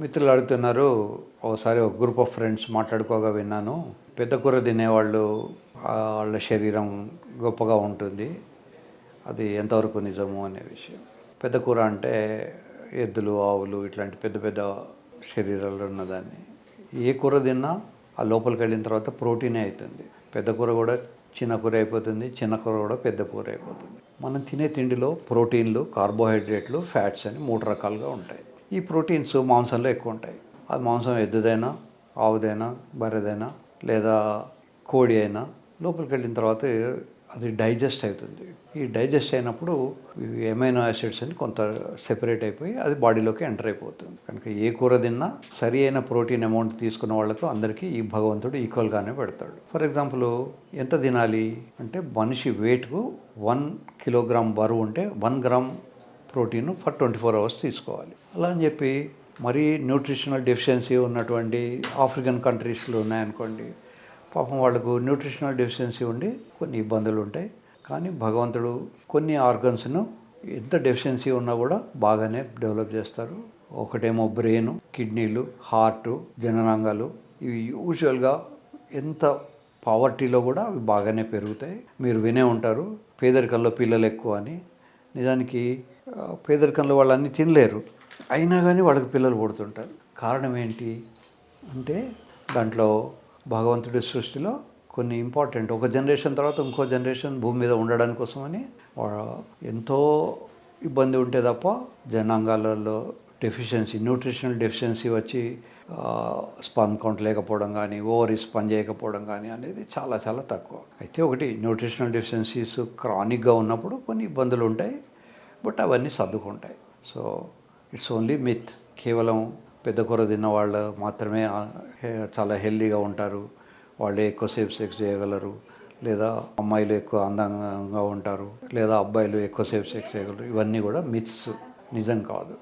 మిత్రులు అడుగుతున్నారు ఒకసారి ఒక గ్రూప్ ఆఫ్ ఫ్రెండ్స్ మాట్లాడుకోగా విన్నాను. పెద్ద కూర తినేవాళ్ళు వాళ్ళ శరీరం గొప్పగా ఉంటుంది. అది ఎంతవరకు నిజము అనే విషయం. పెద్ద కూర అంటే ఎద్దులు ఆవులు ఇట్లాంటి పెద్ద పెద్ద శరీరాలు ఉన్నదాన్ని. ఏ కూర తిన్నా ఆ లోపలికి వెళ్ళిన తర్వాత ప్రోటీనే అవుతుంది పెద్ద కూర కూడా చిన్న కూర అయిపోతుంది చిన్న కూర కూడా పెద్ద కూర అయిపోతుంది. మనం తినే తిండిలో ప్రోటీన్లు కార్బోహైడ్రేట్లు ఫ్యాట్స్ అని మూడు రకాలుగా ఉంటాయి. ఈ ప్రోటీన్స్ మాంసంలో ఎక్కువ ఉంటాయి అది మాంసం ఎద్దుదైనా ఆవుదైనా బర్రెదైనా లేదా కోడి అయినా లోపలికి వెళ్ళిన తర్వాత అది డైజెస్ట్ అవుతుంది. ఈ డైజెస్ట్ అయినప్పుడు ఎమైనో యాసిడ్స్ అని కొంత సెపరేట్ అయిపోయి అది బాడీలోకి ఎంటర్ అయిపోతుంది. కనుక ఏ కూర తిన్నా సరి అయిన ప్రోటీన్ అమౌంట్ తీసుకున్న వాళ్ళకు అందరికీ ఈ భగవంతుడు ఈక్వల్గానే పెడతాడు. ఫర్ ఎగ్జాంపుల్ ఎంత తినాలి? అంటే మనిషి వెయిట్కు వన్ కిలోగ్రామ్ బరువు ఉంటే one gram protein for twenty four hours తీసుకోవాలి. అలా అని చెప్పి మరీ న్యూట్రిషనల్ డెఫిషియన్సీ ఉన్నటువంటి ఆఫ్రికన్ కంట్రీస్లో ఉన్నాయనుకోండి పాపం వాళ్ళకు న్యూట్రిషనల్ డెఫిషియన్సీ ఉండి కొన్ని ఇబ్బందులు ఉంటాయి. కానీ భగవంతుడు కొన్ని ఆర్గన్స్ను ఎంత డెఫిషియన్సీ ఉన్నా కూడా బాగానే డెవలప్ చేస్తారు. ఒకటేమో బ్రెయిన్ కిడ్నీలు హార్ట్ జననాంగాలు ఇవి యూజువల్గా ఎంత పావర్టీలో కూడా అవి బాగానే పెరుగుతాయి. మీరు వినే ఉంటారు పేదరికంలో పిల్లలు ఎక్కువ అని. నిజానికి పేదరికంలో వాళ్ళు అన్నీ తినలేరు. అయినా కానీ వాళ్ళకి పిల్లలు పుడుతుంటారు. కారణం ఏంటి అంటే దాంట్లో భగవంతుడి సృష్టిలో కొన్ని ఇంపార్టెంట్ ఒక జనరేషన్ తర్వాత ఇంకో జనరేషన్ భూమి మీద ఉండడానికి కోసమని ఎంతో ఇబ్బంది ఉంటే తప్ప జనాంగాలలో డెఫిషియన్సీ న్యూట్రిషనల్ డెఫిషియన్సీ వచ్చి స్పన్ కౌంట్ లేకపోవడం కానీ ఓవరీస్ పని చేయకపోవడం కానీ అనేది చాలా చాలా తక్కువ. అయితే ఒకటి న్యూట్రిషనల్ డెఫిషియన్సీస్ క్రానిక్గా ఉన్నప్పుడు కొన్ని ఇబ్బందులు ఉంటాయి. బట్ అవన్నీ సర్దుకుంటాయి. సో ఇట్స్ ఓన్లీ మిత్ కేవలం పెద్ద కూర తిన్న వాళ్ళు మాత్రమే చాలా హెల్దీగా ఉంటారు. వాళ్ళే ఎక్కువసేపు సెక్స్ చేయగలరు. లేదా అమ్మాయిలు ఎక్కువ అందంగా ఉంటారు. లేదా అబ్బాయిలు ఎక్కువసేపు సెక్స్ చేయగలరు. ఇవన్నీ కూడా మిత్స్ నిజం కాదు.